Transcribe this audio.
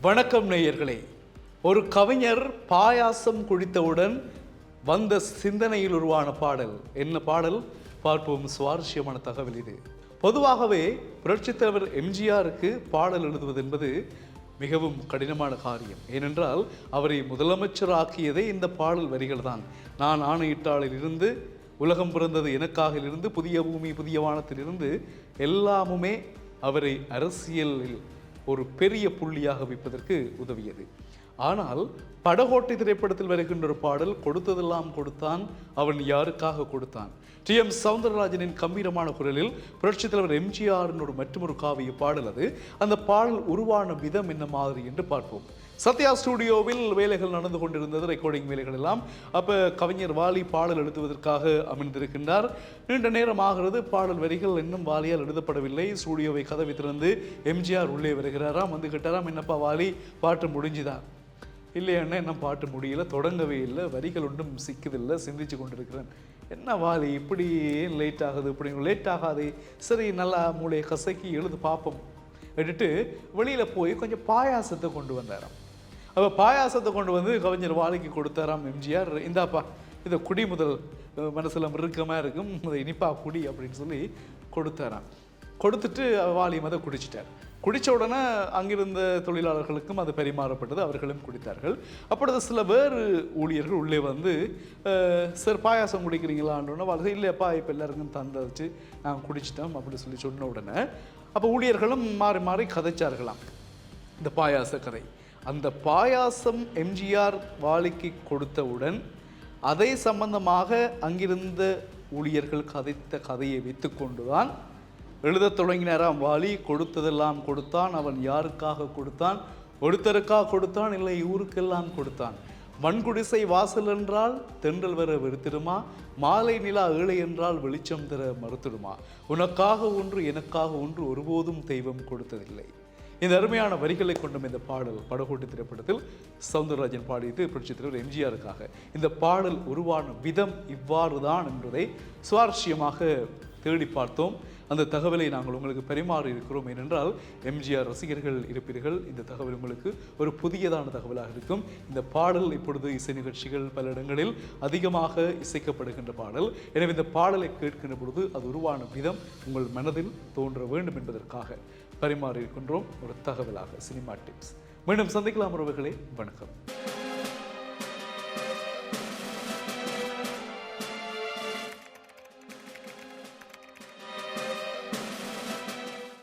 வணக்கம் நேயர்களே. ஒரு கவிஞர் பாயாசம் குடித்தவுடன் வந்த சிந்தனையில் உருவான பாடல். என்ன பாடல்? பார்ப்போம் சுவாரஸ்யமான தகவல் இது. பொதுவாகவே புரட்சித்தலைவர் எம்ஜிஆருக்கு பாடல் எழுதுவது என்பது மிகவும் கடினமான காரியம். ஏனென்றால் அவரை முதலமைச்சராக்கியதே இந்த பாடல் வரிகள் தான் நான் ஆணையிட்டாளில் இருந்து உலகம் பிறந்தது எனக்காக இருந்து புதிய பூமி புதிய வானத்திலிருந்து எல்லாமுமே அவரை அரசியலில் ஒரு பெரிய புள்ளியாக வைப்பதற்கு உதவியது. ஆனால் படகோட்டை திரைப்படத்தில் வருகின்ற ஒரு பாடல் கொடுத்ததெல்லாம் கொடுத்தான் அவன் யாருக்காக கொடுத்தான்? டி. எம். சவுந்தரராஜனின் கம்பீரமான குரலில் புரட்சித் தலைவர் எம்ஜிஆரினோட ஒரு மற்றொரு காவிய பாடல் அது. அந்த பாடல் உருவான விதம் என்ன மாதிரி என்று பார்ப்போம். சத்யா ஸ்டுடியோவில் வேலைகள் நடந்து கொண்டிருந்தது ரெக்கார்டிங் வேலைகள் எல்லாம். அப்போ கவிஞர் வாலி பாடல் எழுதுவதற்காக அமைந்திருக்கின்றார் நீண்ட நேரம் ஆகிறது பாடல் வரிகள் இன்னும் வாலியால் எழுதப்படவில்லை. ஸ்டுடியோவை கதவை திறந்து எம்ஜிஆர் உள்ளே வருகிறாராம் வந்து கேட்டாராம் என்னப்பா வாலி பாட்டு முடிஞ்சுதான் இல்லையாண்ணா என்ன பாட்டு முடியல தொடங்கவே இல்லை வரிகள் ஒன்றும் சிக்குதில்லை சிந்திச்சு கொண்டிருக்கிறேன். என்ன வாலி இப்படி லேட் ஆகுது இப்படி லேட் ஆகாது? சரி நல்லா மூளையை கசக்கி எழுது பார்ப்போம். விட்டுட்டு வெளியில் போய் கொஞ்சம் பாயாசத்தை கொண்டு வந்தாராம். அப்போ பாயாசத்தை கொண்டு வந்து கவிஞர் வாலிக்கு கொடுத்தாராம் எம்ஜிஆர். இந்தாப்பா இதை குடி முதல் மனசில் மிருக்கமாக இருக்கும் அதை இனிப்பா குடி அப்படின்னு சொல்லி கொடுத்தாராம். கொடுத்துட்டு வாலியும் அதை குடிச்சிட்டார். குடித்த உடனே அங்கிருந்த தொழிலாளர்களுக்கும் அது பரிமாறப்பட்டது அவர்களும் குடித்தார்கள். அப்பொழுது சில வேறு ஊழியர்கள் உள்ளே வந்து சார் பாயாசம் குடிக்கிறீங்களான்னு வாழ்க்கை இல்லையப்பா இப்போ எல்லாருக்கும் தந்தாச்சு நான் குடிச்சிட்டோம் அப்படி சொல்லி சொன்ன உடனே அப்போ ஊழியர்களும் மாறி மாறி கதைச்சார்களாம். இந்த பாயாச கதை. அந்த பாயாசம் எம்ஜிஆர் வாளிக்கு கொடுத்தவுடன் அதை சம்பந்தமாக அங்கிருந்த ஊழியர்கள் கதைத்த கதையை வைத்துக்கொண்டுதான் எழுதத் தொடங்கினாராம். வாலி கொடுத்ததெல்லாம் கொடுத்தான் அவன் யாருக்காக கொடுத்தான்? ஒருத்தருக்காக கொடுத்தான் இல்லை ஊருக்கெல்லாம் கொடுத்தான்? மண்குடிசை வாசல் என்றால் தென்றல் வர வெறுத்திடுமா? மாலை நிலா ஏழை என்றால் வெளிச்சம் தர மறுத்திடுமா? உனக்காக ஒன்று எனக்காக ஒன்று ஒருபோதும் தெய்வம் கொடுத்ததில்லை. இந்த அருமையான வரிகளை கொண்டும் இந்த பாடல் படகோட்டி திரைப்படத்தில் சவுந்தரராஜன் பாடியது புரட்சி தலைவர் எம்ஜிஆருக்காக. இந்த பாடல் உருவான விதம் இவ்வாறு தான் என்பதை சுவாரஸ்யமாக தேடி பார்த்தோம். அந்த தகவலை நாங்கள் உங்களுக்கு பரிமாறி இருக்கிறோம். ஏனென்றால் எம்ஜிஆர் ரசிகர்கள் இருப்பீர்கள். இந்த தகவல் உங்களுக்கு ஒரு புதியதான தகவலாக இருக்கும். இந்த பாடல் இப்பொழுது இசை நிகழ்ச்சிகள் பல இடங்களில் அதிகமாக இசைக்கப்படுகின்ற பாடல். எனவே இந்த பாடலை கேட்கின்ற பொழுது அது உருவான விதம் உங்கள் மனதில் தோன்ற வேண்டும் என்பதற்காக பரிமாறி இருக்கின்றோம் ஒரு தகவலாக சினிமா டிப்ஸ். மீண்டும் சந்திக்கலாம் உறவுகளே. வணக்கம்.